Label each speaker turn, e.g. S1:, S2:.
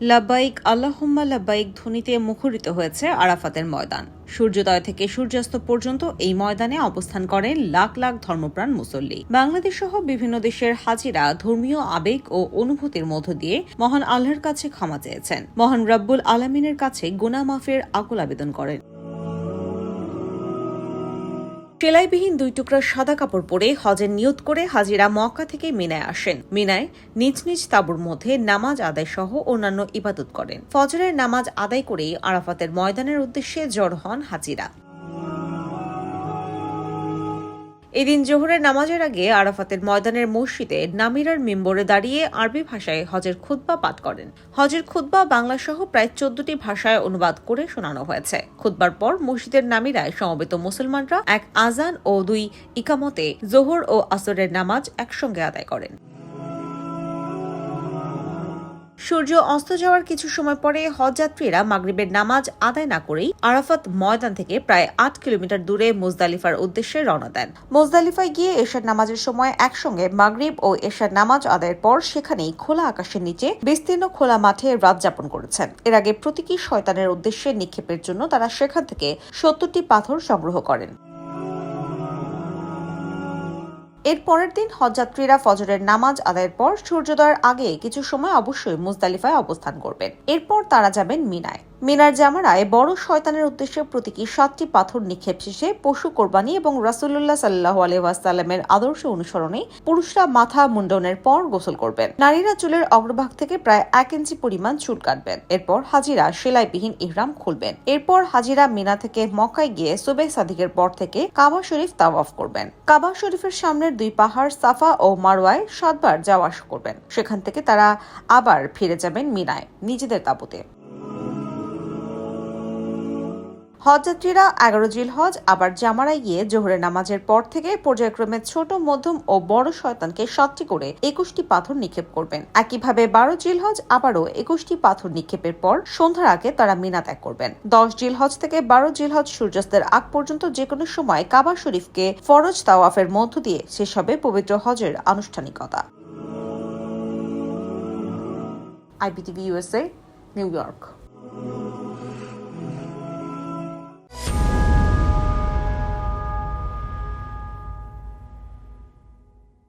S1: লাব্বাইক, আল্লাহম্মা লাব্বাইক ধ্বনিতে মুখরিত হয়েছে আরাফাতের ময়দান। সূর্যোদয় থেকে সূর্যাস্ত পর্যন্ত এই ময়দানে অবস্থান করেন লাখ লাখ ধর্মপ্রাণ মুসল্লি। বাংলাদেশ সহ বিভিন্ন দেশের হাজিরা ধর্মীয় আবেগ ও অনুভূতির মধ্য দিয়ে মহান আল্লাহর কাছে ক্ষমা চেয়েছেন। মহান রব্বুল আলমিনের কাছে গুনা মাফের আকুল আবেদন করেন। সেলাইবিহীন দুই টুকরা সাদা কাপড় পরে হজের নিয়ত করে হাজিরা মক্কা থেকে মিনায় আসেন। মিনায় নিজ নিজ তাঁবুর মধ্যে নামাজ আদায় সহ অন্যান্য ইবাদত করেন। ফজরের নামাজ আদায় করেই আরাফাতের ময়দানের উদ্দেশ্যে জড় হন হাজিরা। এদিন জোহরের নামাজের আগে আরাফাতের ময়দানের মসজিদে নামিরার মেম্বরে দাঁড়িয়ে আরবি ভাষায় হজের খুদ্া পাঠ করেন। হজের খুদ্া বাংলা সহ প্রায় চোদ্দটি ভাষায় অনুবাদ করে শোনানো হয়েছে। খুদ্বার পর মসজিদের নামিরায় সমবেত মুসলমানরা এক আজান ও দুই ইকামতে জোহর ও আসরের নামাজ একসঙ্গে আদায় করেন। সূর্য অস্ত যাওয়ার কিছু সময় পরে হজযাত্রীরা মাগরিবের নামাজ আদায় না করেই আরাফাত ময়দান থেকে প্রায় আট কিলোমিটার দূরে মুজদালিফার উদ্দেশ্যে রওনা দেন। মুজদালিফায় গিয়ে এশার নামাজের সময় একসঙ্গে মাগরিব ও এশার নামাজ আদায়ের পর সেখানেই খোলা আকাশের নিচে বিস্তীর্ণ খোলা মাঠে রাত যাপন করেছেন। এর আগে প্রতীকী শয়তানের উদ্দেশ্যে নিক্ষেপের জন্য তারা সেখান থেকে সত্তরটি পাথর সংগ্রহ করেন। এর পরের দিন হজযাত্রীরা ফজরের নামাজ আদায়ের পর সূর্যোদয়ের আগে কিছু সময় অবশ্যই মুজদালিফায় অবস্থান করবেন। এরপর তারা যাবেন মিনায়। মিনার জামারায় বড় শয়তানের উদ্দেশ্যে প্রতীকী সাতটি পাথর নিক্ষেপ শেষে পশু কোরবানি এবং রাসুল্লাহ সাল্লাহ আলহামের আদর্শ অনুসরণে পুরুষরা মাথা মুন্ডনের পর গোসল করবেন। নারীরা চুলের অগ্রভাগ থেকে প্রায় এক ইঞ্চি পরিমাণ চুল কাটবেন। এরপর হাজিরা সেলাইবিহীন ইহরাম খুলবেন। এরপর হাজিরা মিনা থেকে মক্কায় গিয়ে সুবেহ সাদিকের পর থেকে কাবা শরীফ তাওয়াফ করবেন। কাবা শরীফের সামনের দুই পাহাড় সাফা ও মারওয়ায় সাতবার যাওয়া আসা করবেন। সেখান থেকে তারা আবার ফিরে যাবেন মিনায় নিজেদের তাবুতে। হজযাত্রীরা এগারো জিল হজ, আবার জামারায় গিয়ে জোহরের নামাজের পর থেকে পর্যায়ক্রমে ছোট, মধ্যম ও বড় শয়তানকে সাতটি করে একুশটি পাথর নিক্ষেপ করবেন। একইভাবে বারো জিল হজ, আবারও একুশটি পাথর নিক্ষেপের পর সন্ধ্যার আগে তারা মিনা ত্যাগ করবেন। দশ জিল হজ থেকে বারো জিল হজ সূর্যাস্তের আগ পর্যন্ত যে কোনো সময় কাবা শরীফকে ফরজ তাওয়াফের মধ্য দিয়ে শেষ হবে পবিত্র হজের আনুষ্ঠানিকতা। IBTV USA New York.